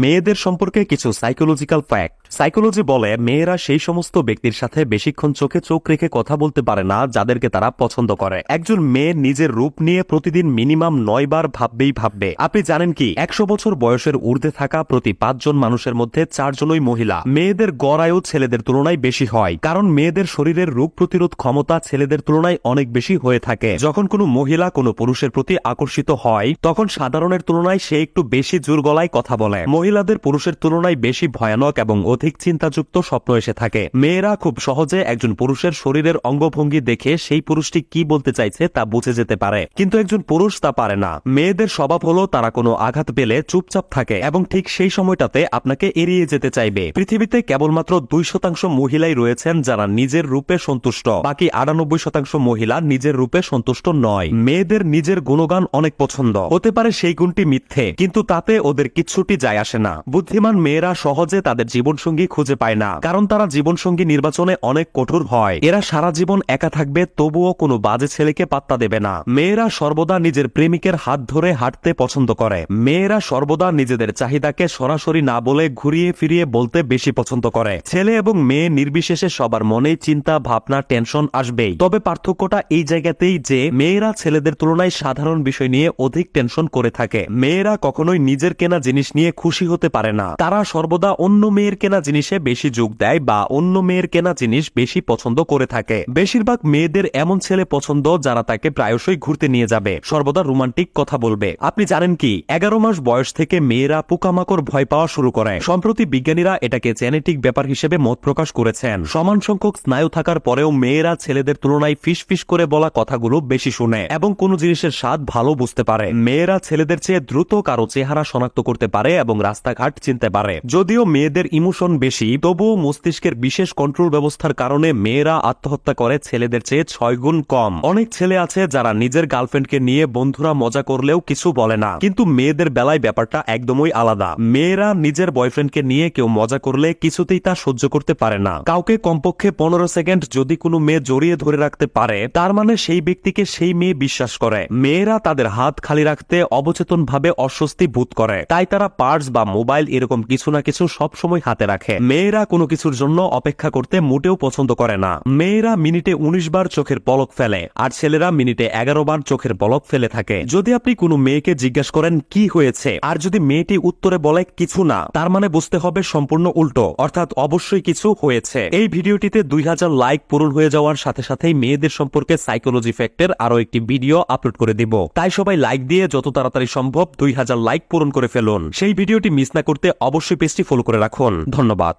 মেয়েদের সম্পর্কে কিছু সাইকোলজিক্যাল ফ্যাক্ট সাইকোলজি বলে, মেয়েরা সেই সমস্ত ব্যক্তির সাথে বেশিক্ষণ চোখে চোখ রেখে কথা বলতে পারে না, যাদেরকে তারা পছন্দ করে। একজন মেয়ে নিজের রূপ নিয়ে প্রতিদিন মিনিমাম নয় বার ভাববেই ভাববে। আপনি জানেন কি, একশো বছর বয়সের ঊর্ধ্বে থাকা প্রতি পাঁচজন মানুষের মধ্যে চারজনই মহিলা। মেয়েদের গড়ায়ও ছেলেদের তুলনায় বেশি হয়, কারণ মেয়েদের শরীরের রোগ প্রতিরোধ ক্ষমতা ছেলেদের তুলনায় অনেক বেশি হয়ে থাকে। যখন কোনো মহিলা কোনো পুরুষের প্রতি আকর্ষিত হয়, তখন সাধারণের তুলনায় সে একটু বেশি জোর গলায় কথা বলে। মহিলাদের পুরুষের তুলনায় বেশি ভয়ানক এবং অধিক চিন্তাযুক্ত স্বপ্ন এসে থাকে। মেয়েরা খুব সহজে একজন পুরুষের শরীরের অঙ্গভঙ্গি দেখে সেই পুরুষটি কি বলতে চাইছে তা বুঝে যেতে পারে। কিন্তু একজন পুরুষ তা পারে না। মেয়েদের স্বভাব হলো তারা কোনো আঘাত পেলে চুপচাপ থাকে এবং ঠিক সেই সময়টাতে আপনাকে এড়িয়ে যেতে চাইবে। পৃথিবীতে কেবলমাত্র দুই শতাংশ মহিলাই রয়েছেন যারা নিজের রূপে সন্তুষ্ট। বাকি আটানব্বই শতাংশ মহিলা নিজের রূপে সন্তুষ্ট নয়। মেয়েদের নিজের গুণগান অনেক পছন্দ। হতে পারে সেই গুণটি মিথ্যে, কিন্তু তাতে ওদের কিচ্ছুটি যায় আসে। না। বুদ্ধিমান মেয়েরা সহজে তাদের জীবনসঙ্গী খুঁজে পায় না, কারণ তারা জীবনসঙ্গী নির্বাচনে অনেক কঠোর হয়। এরা সারা জীবন একা থাকবে, তবুও কোনো বাজে ছেলেকে পাত্তা দেবে না। মেয়েরা সর্বদা নিজের প্রেমিকের হাত ধরে হাঁটতে পছন্দ করে। মেয়েরা সর্বদা নিজেদের চাহিদাকে সরাসরি না বলে ঘুরিয়ে ফিরিয়ে বলতে বেশি পছন্দ করে। ছেলে এবং মেয়ে নির্বিশেষে সবার মনেই চিন্তা, ভাবনা, টেনশন আসবেই। তবে পার্থক্যটা এই জায়গাতেই যে, মেয়েরা ছেলেদের তুলনায় সাধারণ বিষয় নিয়ে অধিক টেনশন করে থাকে। মেয়েরা কখনোই নিজের কেনা জিনিস নিয়ে খুশি হতে পারে না। তারা সর্বদা অন্য মেয়ের কেনা জিনিসে বেশি যোগ দেয় বা অন্য মেয়ের কেনা জিনিস বেশি পছন্দ করে থাকে। বেশিরভাগ মেয়েদের এমন ছেলে পছন্দ যারা তাকে প্রায়শই ঘুরতে নিয়ে যাবে। সর্বদা রোমান্টিক কথা বলবে। আপনি জানেন কি, এগারো মাস বয়স থেকে মেয়েরা পোকামাকড় ভয় পাওয়া শুরু করে। সম্প্রতি বিজ্ঞানীরা এটাকে জেনেটিক ব্যাপার হিসেবে মত প্রকাশ করেছেন। সমান সংখ্যক স্নায়ু থাকার পরেও মেয়েরা ছেলেদের তুলনায় ফিস ফিস করে বলা কথাগুলো বেশি শুনে এবং কোনো জিনিসের স্বাদ ভালো বুঝতে পারে। মেয়েরা ছেলেদের চেয়ে দ্রুত কারও চেহারা শনাক্ত করতে পারে এবং রাস্তাঘাট চিনতে পারে। যদিও মেয়েদের ইমোশন বেশি, তবুও মস্তিষ্কের বিশেষ কন্ট্রোল ব্যবস্থার কারণে মেয়েরা আত্মহত্যা করে ছেলেদের চেয়ে ছয় গুণ কম। অনেক ছেলে আছে যারা নিজের গার্লফ্রেন্ডকে নিয়ে বন্ধুরা মজা করলেও কিছু বলে না। কিন্তু মেয়েদের বেলায় ব্যাপারটা একদমই আলাদা। মেয়েরা নিজের বয়ফ্রেন্ডকে নিয়ে কেউ মজা করলে কিছুতেই তা সহ্য করতে পারে না। কাউকে কমপক্ষে পনেরো সেকেন্ড যদি কোনো মেয়ে জড়িয়ে ধরে রাখতে পারে, তার মানে সেই ব্যক্তিকে সেই মেয়ে বিশ্বাস করে। মেয়েরা তাদের হাত খালি রাখতে অবচেতন ভাবে অস্বস্তি বোধ করে। তাই তারা পার্স বা মোবাইল এরকম কিছু না কিছু সব সময় হাতে রাখে। মেয়েরা কোনো কিছুর জন্য অপেক্ষা করতে মোটেও পছন্দ করে না। মেয়েরা মিনিটে উনিশ বার চোখের পলক ফেলে আর ছেলেরা মিনিটে এগারো বার চোখের পলক ফেলে থাকে। যদি আপনি কোনো মেয়েকে জিজ্ঞেস করেন, কি হয়েছে? আর যদি মেয়েটি উত্তরে বলে, কিছু না, তার মানে বুঝতে হবে সম্পূর্ণ উল্টো, অর্থাৎ অবশ্যই কিছু হয়েছে। এই ভিডিওটিতে দুই হাজার লাইক পূরণ হয়ে যাওয়ার সাথে সাথেই মেয়েদের সম্পর্কে সাইকোলজি ফ্যাক্টের আরও একটি ভিডিও আপলোড করে দিব। তাই সবাই লাইক দিয়ে যত তাড়াতাড়ি সম্ভব দুই হাজার লাইক পূরণ করে ফেলুন। সেই ভিডিওটি মিস না করতে অবশ্যই পেজটি ফলো করে রাখুন। ধন্যবাদ।